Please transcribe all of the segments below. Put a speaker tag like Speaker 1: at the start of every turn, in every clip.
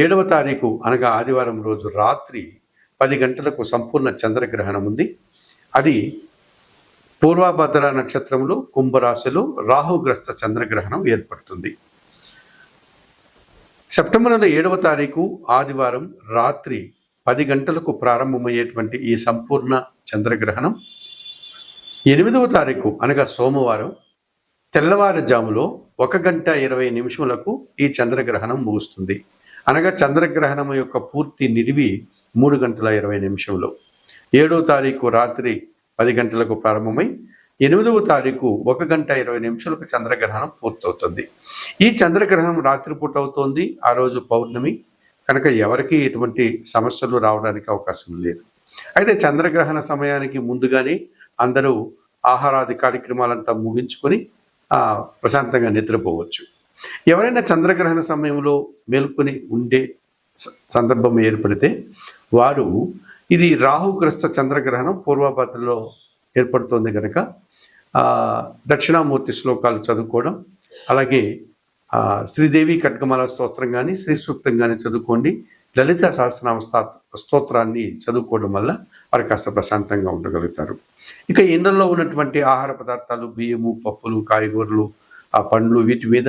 Speaker 1: ఏడవ తారీఖు అనగా ఆదివారం రోజు రాత్రి పది గంటలకు సంపూర్ణ చంద్రగ్రహణం ఉంది. అది పూర్వభద్ర నక్షత్రంలో కుంభరాశిలో రాహుగ్రస్త చంద్రగ్రహణం ఏర్పడుతుంది. సెప్టెంబర్ నెల ఏడవ తారీఖు ఆదివారం రాత్రి పది గంటలకు ప్రారంభమయ్యేటువంటి ఈ సంపూర్ణ చంద్రగ్రహణం. ఎనిమిదవ తారీఖు అనగా సోమవారం తెల్లవారుజాములో ఒక గంట ఇరవై నిమిషములకు ఈ చంద్రగ్రహణం ముగుస్తుంది. అనగా చంద్రగ్రహణం యొక్క పూర్తి నిడివి మూడు గంటల ఇరవై నిమిషంలో ఏడవ తారీఖు రాత్రి పది గంటలకు ప్రారంభమై ఎనిమిదవ తారీఖు ఒక గంట ఇరవై నిమిషాలకు చంద్రగ్రహణం పూర్తవుతుంది. ఈ చంద్రగ్రహణం రాత్రిపూట అవుతోంది. ఆ రోజు పౌర్ణమి. కనుక ఎవరికి ఎటువంటి సమస్యలు రావడానికి అవకాశం లేదు. అయితే చంద్రగ్రహణ సమయానికి ముందుగానే అందరూ ఆహారాది కార్యక్రమాలంతా ముగించుకొని ప్రశాంతంగా నిద్రపోవచ్చు. ఎవరైనా చంద్రగ్రహణ సమయంలో మేల్కొని ఉండే స- సందర్భం ఏర్పడితే వారు ఇది రాహుగ్రస్త చంద్రగ్రహణం పూర్వభద్రలో ఏర్పడుతోంది కనుక దక్షిణామూర్తి శ్లోకాలు చదువుకోవడం అలాగే శ్రీదేవి కట్కమాల స్తోత్రం కానీ శ్రీ సూక్తం కానీ చదువుకోండి. లలిత సహస్రనామ స్తోత్రాన్ని చదువుకోవడం వల్ల వారు కాస్త ప్రశాంతంగా ఉండగలుగుతారు. ఇక ఎండల్లో ఉన్నటువంటి ఆహార పదార్థాలు బియ్యము పప్పులు కాయగూరలు ఆ పండ్లు వీటి మీద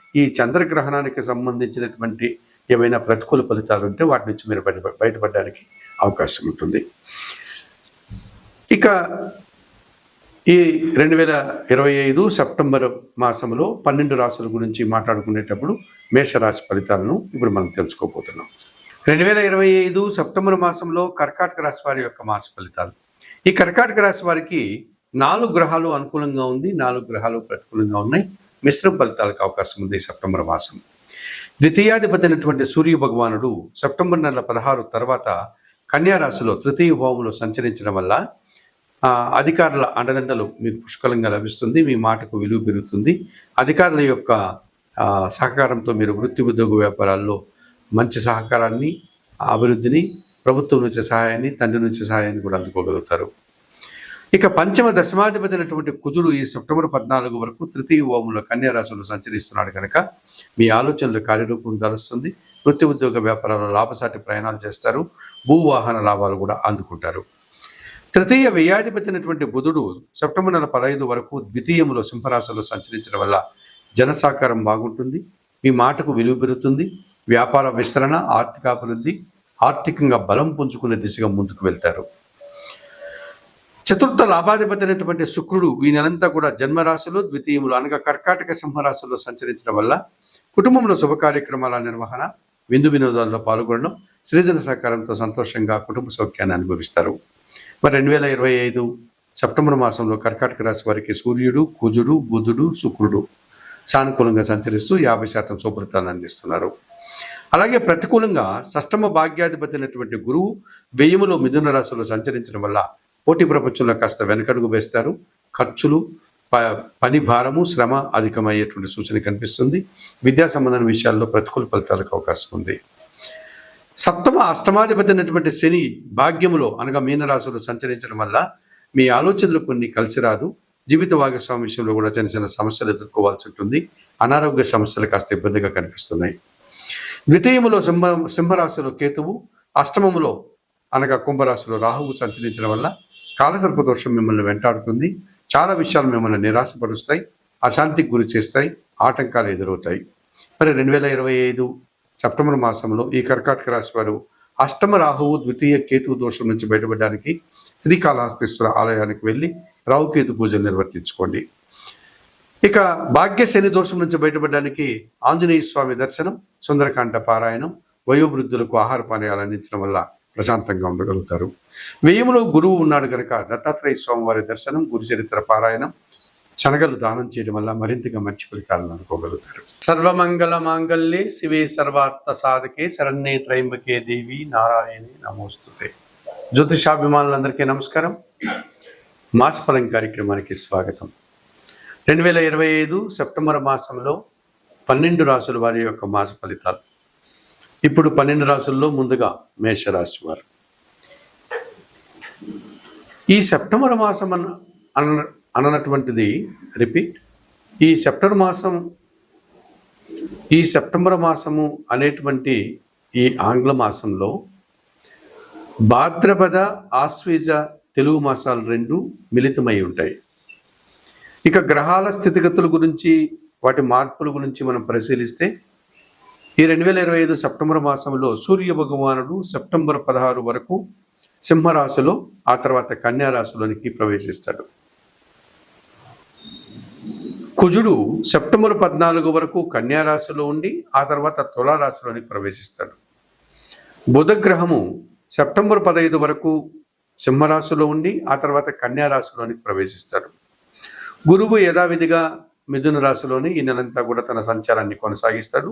Speaker 1: ఈ చంద్రగ్రహణానికి సంబంధించినటువంటి ఏమైనా ప్రతికూల ఫలితాలు ఉంటే వాటి నుంచి మీరు బయట బయటపడడానికి అవకాశం ఉంటుంది. ఇక ఈ రెండు వేల ఇరవై ఐదు సెప్టెంబర్ మాసంలో పన్నెండు రాసుల గురించి మాట్లాడుకునేటప్పుడు మేషరాశి ఫలితాలను ఇప్పుడు మనం తెలుసుకోబోతున్నాం. రెండు వేల ఇరవై ఐదు సెప్టెంబర్ మాసంలో కర్కాటక రాశి వారి యొక్క మాస ఫలితాలు. ఈ కర్కాటక రాశి వారికి నాలుగు గ్రహాలు అనుకూలంగా ఉంది నాలుగు గ్రహాలు ప్రతికూలంగా ఉన్నాయి. మిశ్రమ ఫలితాలకు అవకాశం ఉంది సెప్టెంబర్ మాసం. ద్వితీయాధిపతి అయినటువంటి సూర్య భగవానుడు సెప్టెంబర్ నెల పదహారు తర్వాత కన్యారాశిలో తృతీయ భావంలో సంచరించడం వల్ల అధికారుల అండదండలు మీకు పుష్కలంగా లభిస్తుంది మీ మాటకు విలువ పెరుగుతుంది. అధికారుల యొక్క సహకారంతో మీరు వృత్తి ఉద్యోగ వ్యాపారాల్లో మంచి సహకారాన్ని అభివృద్ధిని ప్రభుత్వం నుంచి సహాయాన్ని తండ్రి నుంచి సహాయాన్ని కూడా అందుకోగలుగుతారు. ఇక పంచమ దశమాధిపతి అయినటువంటి కుజుడు ఈ సెప్టెంబర్ పద్నాలుగు వరకు తృతీయ ఓములో కన్యారాశులు సంచరిస్తున్నాడు కనుక మీ ఆలోచనలు కార్యరూపం దాలుస్తుంది వృత్తి ఉద్యోగ వ్యాపారాల్లో లాభసాటి ప్రయాణాలు చేస్తారు. భూవాహన లాభాలు కూడా అందుకుంటారు. తృతీయ వ్యయాధిపతి అయినటువంటి బుధుడు సెప్టెంబర్ నెల పదహైదు వరకు ద్వితీయంలో సింహరాశిలో సంచరించడం వల్ల జనసాకారం బాగుంటుంది. మీ మాటకు విలువ పెరుగుతుంది. వ్యాపార విస్తరణ ఆర్థికాభివృద్ధి ఆర్థికంగా బలం పుంజుకునే దిశగా ముందుకు వెళ్తారు. చతుర్థ లాభాధిపతి అయినటువంటి శుక్రుడు ఈ నెలంతా కూడా జన్మరాశిలో ద్వితీయములు అనగా కర్కాటక సింహరాశిలో సంచరించడం వల్ల కుటుంబంలో శుభ కార్యక్రమాల నిర్వహణ విందు వినోదాల్లో పాల్గొనడం సృజన సహకారంతో సంతోషంగా కుటుంబ సౌఖ్యాన్ని అనుభవిస్తారు. మరి రెండు వేల ఇరవై ఐదు సెప్టెంబర్ మాసంలో కర్కాటక రాశి వారికి సూర్యుడు కుజుడు బుధుడు శుక్రుడు సానుకూలంగా సంచరిస్తూ యాభై శాతం శుభ్రతాన్ని అందిస్తున్నారు. అలాగే ప్రతికూలంగా సష్టమ భాగ్యాధిపతి అయినటువంటి గురువు వ్యయములో మిథున రాశిలో సంచరించడం వల్ల పోటీ ప్రపంచంలో కాస్త వెనకడుగు వేస్తారు. ఖర్చులు ప- పని భారము శ్రమ అధికమయ్యేటువంటి సూచన కనిపిస్తుంది. విద్యా సంబంధమైన విషయాల్లో ప్రతికూల ఫలితాలకు అవకాశం ఉంది. సప్తమ అష్టమాధిపతి అయినటువంటి శని భాగ్యములో అనగా మీనరాశులు సంచరించడం వల్ల మీ ఆలోచనలు కొన్ని కలిసి రాదు. జీవిత భాగస్వామి విషయంలో కూడా చిన్న చిన్న సమస్యలు ఎదుర్కోవాల్సి ఉంటుంది. అనారోగ్య సమస్యలు కాస్త ఇబ్బందిగా కనిపిస్తున్నాయి. ద్వితీయములో సింహ సింహరాశిలో కేతువు అష్టమములో అనగా కుంభరాశిలో రాహువు సంచరించడం వల్ల కాలసర్ప దోషం మిమ్మల్ని వెంటాడుతుంది. చాలా విషయాలు మిమ్మల్ని నిరాశపరుస్తాయి. అశాంతికి గురి చేస్తాయి. ఆటంకాలు ఎదురవుతాయి. మరి రెండు వేల ఇరవై ఐదు సెప్టెంబర్ మాసంలో ఈ కర్కాటక రాశి వారు అష్టమ రాహువు ద్వితీయ కేతు దోషం నుంచి బయటపడడానికి శ్రీకాళహస్తీశ్వర ఆలయానికి వెళ్ళి రావుకేతు పూజలు నిర్వర్తించుకోండి. ఇక భాగ్య శని దోషం నుంచి బయటపడడానికి ఆంజనేయ స్వామి దర్శనం సుందరకాండ పారాయణం వయోవృద్ధులకు ఆహార పానీయాలు అందించడం వల్ల ప్రశాంతంగా ఉండగలుగుతారు. వ్యయములో గురువు ఉన్నాడు కనుక దత్తాత్రేయ స్వామి వారి దర్శనం గురుచరిత్ర పారాయణం శనగలు దానం చేయడం వల్ల మరింతగా మంచి ఫలితాలను అనుకోగలుగుతారు. సర్వమంగళ మాంగళ్యే శివే సర్వార్థ సాధకే శరణ్యే త్రయంబకే దేవి నారాయణి నమోస్తుతే. జ్యోతిషాభిమానులందరికీ నమస్కారం. మాసఫలం కార్యక్రమానికి స్వాగతం. రెండు వేల ఇరవై ఐదు సెప్టెంబర్ మాసంలో పన్నెండు రాసుల వారి యొక్క మాస ఫలితాలు. ఇప్పుడు పన్నెండు రాసుల్లో ముందుగా మేషరాశి వారు. ఈ సెప్టెంబర్ మాసం అన్న అన అన్నటువంటిది రిపీట్. ఈ సెప్టెంబర్ మాసం ఈ సెప్టెంబర్ మాసము అనేటువంటి ఈ ఆంగ్ల మాసంలో భాద్రపద ఆశ్వీజ తెలుగు మాసాలు రెండు మిళితమై ఉంటాయి. ఇక గ్రహాల స్థితిగతుల గురించి వాటి మార్పుల గురించి మనం పరిశీలిస్తే ఈ రెండు వేల ఇరవై ఐదు సెప్టెంబర్ మాసంలో సూర్య భగవానుడు సెప్టెంబర్ పదహారు వరకు సింహరాశిలో ఆ తర్వాత కన్యారాశిలోనికి ప్రవేశిస్తాడు. కుజుడు సెప్టెంబర్ పద్నాలుగు వరకు కన్యారాశిలో ఉండి ఆ తర్వాత తులారాశిలోనికి ప్రవేశిస్తాడు. బుధగ్రహము సెప్టెంబర్ పదహైదు వరకు సింహరాశిలో ఉండి ఆ తర్వాత కన్యారాశిలోనికి ప్రవేశిస్తాడు. గురువు యథావిధిగా మిథున రాశిలోని ఈ నెలంతా కూడా తన సంచారాన్ని కొనసాగిస్తాడు.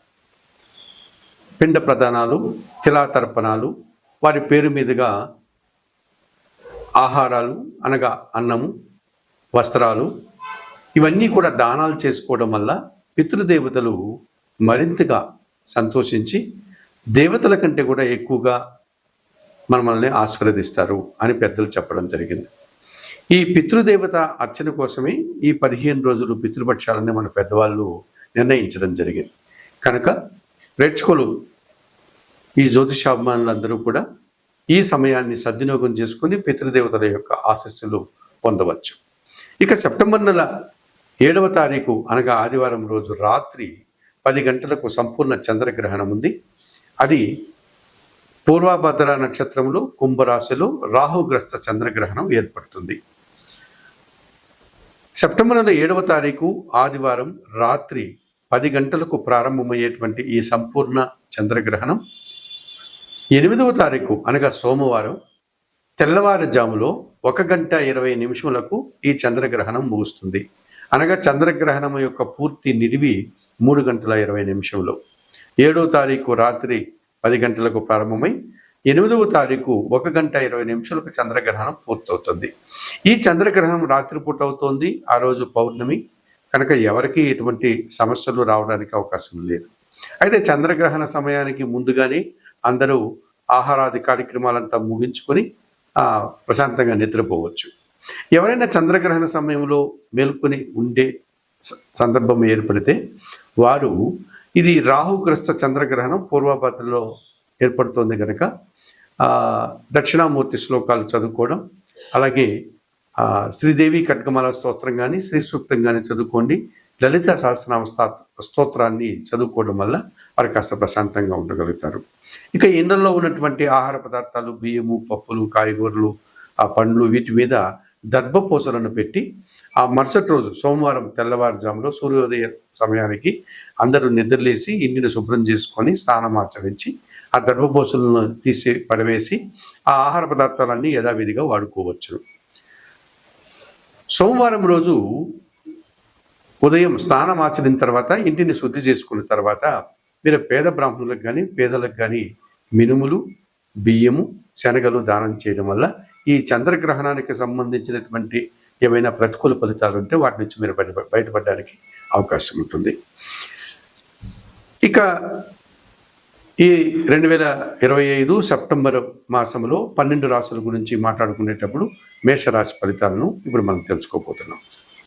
Speaker 1: పిండ ప్రదానాలు తిలాతర్పణాలు వారి పేరు మీదుగా ఆహారాలు అనగా అన్నము వస్త్రాలు ఇవన్నీ కూడా దానాలు చేసుకోవడం వల్ల పితృదేవతలు మరింతగా సంతోషించి దేవతల కంటే కూడా ఎక్కువగా మనల్ని ఆశీర్వదిస్తారు అని పెద్దలు చెప్పడం జరిగింది. ఈ పితృదేవత అర్చన కోసమే ఈ పదిహేను రోజులు పితృపక్షాలని మన పెద్దవాళ్ళు నిర్ణయించడం జరిగింది. కనుక ప్రేక్షకులు ఈ జ్యోతిషాభిమానులందరూ కూడా ఈ సమయాన్ని సద్వినియోగం చేసుకుని పితృదేవతల యొక్క ఆశస్సులు పొందవచ్చు. ఇక సెప్టెంబర్ నెల ఏడవ తారీఖు అనగా ఆదివారం రోజు రాత్రి పది గంటలకు సంపూర్ణ చంద్రగ్రహణం ఉంది. అది పూర్వభద్ర నక్షత్రంలో కుంభరాశిలో రాహుగ్రస్త చంద్రగ్రహణం ఏర్పడుతుంది. సెప్టెంబర్ నెల ఏడవ తారీఖు ఆదివారం రాత్రి పది గంటలకు ప్రారంభమయ్యేటువంటి ఈ సంపూర్ణ చంద్రగ్రహణం ఎనిమిదవ తారీఖు అనగా సోమవారం తెల్లవారుజాములో ఒక గంట ఇరవై నిమిషములకు ఈ చంద్రగ్రహణం ముగుస్తుంది. అనగా చంద్రగ్రహణం యొక్క పూర్తి నిడివి మూడు గంటల ఇరవై నిమిషంలో ఏడవ తారీఖు రాత్రి పది గంటలకు ప్రారంభమై ఎనిమిదవ తారీఖు ఒక గంట ఇరవై నిమిషాలకు చంద్రగ్రహణం పూర్తవుతుంది. ఈ చంద్రగ్రహణం రాత్రిపూట అవుతోంది ఆ రోజు పౌర్ణమి. కనుక ఎవరికి ఎటువంటి సమస్యలు రావడానికి అవకాశం లేదు. అయితే చంద్రగ్రహణ సమయానికి ముందుగానే అందరూ ఆహారాది కార్యక్రమాలంతా ముగించుకొని ప్రశాంతంగా నిద్రపోవచ్చు. ఎవరైనా చంద్రగ్రహణ సమయంలో మేల్కొని ఉండే స- సందర్భం ఏర్పడితే వారు ఇది రాహుగ్రస్త చంద్రగ్రహణం పూర్వభద్రలో ఏర్పడుతోంది కనుక దక్షిణామూర్తి శ్లోకాలు చదువుకోవడం అలాగే శ్రీదేవి ఖడ్గమాల స్తోత్రం కానీ శ్రీ సూక్తం కానీ చదువుకోండి. లలిత సహస్రనామ స్తా- స్తోత్రాన్ని చదువుకోవడం వల్ల వారు కాస్త ప్రశాంతంగా ఉండగలుగుతారు. ఇక ఎండల్లో ఉన్నటువంటి ఆహార పదార్థాలు బియ్యము పప్పులు కాయగూరలు ఆ పండ్లు వీటి మీద దర్భపూసలను పెట్టి ఆ మరుసటి రోజు సోమవారం తెల్లవారుజాములో సూర్యోదయ సమయానికి అందరూ నిద్రలేసి ఇంటిని శుభ్రం చేసుకొని స్నానం ఆచరించి ఆ దర్భపూసలను తీసి పడవేసి ఆ ఆహార పదార్థాలన్నీ యథావిధిగా వాడుకోవచ్చు. సోమవారం రోజు ఉదయం స్నానం ఆచరిన తర్వాత ఇంటిని శుద్ధి చేసుకున్న తర్వాత మీరు పేద బ్రాహ్మణులకు కానీ పేదలకు కానీ మినుములు బియ్యము శనగలు దానం చేయడం వల్ల ఈ చంద్రగ్రహణానికి సంబంధించినటువంటి ఏమైనా ప్రతికూల ఫలితాలు ఉంటే వాటి నుంచి మీరు బయట బయటపడడానికి అవకాశం ఉంటుంది. ఇక ఈ రెండు వేల ఇరవై ఐదు సెప్టెంబర్ మాసంలో పన్నెండు రాశుల గురించి మాట్లాడుకునేటప్పుడు మేషరాశి ఫలితాలను ఇప్పుడు మనం తెలుసుకోబోతున్నాం.